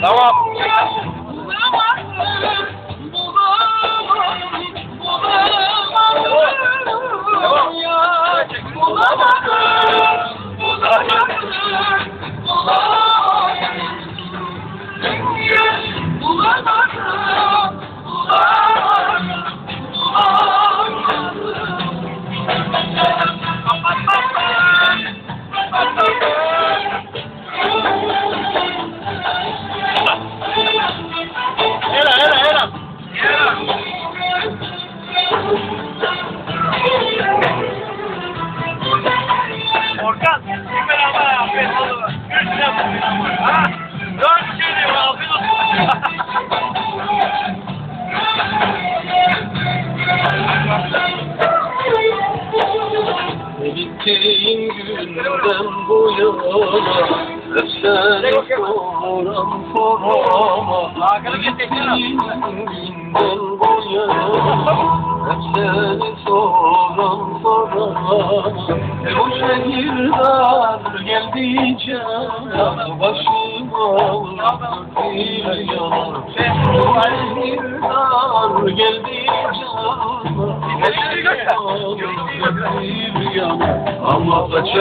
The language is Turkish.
Tamam. Ela, Orkan. Ha? Dört afiyet Gittiğin günden bu yana seni soran sorama Gittiğin günden seni soran sorama Bu şehirden geldi can Başıma bir yana Bu şehirden geldi can bir yana Ama kaçam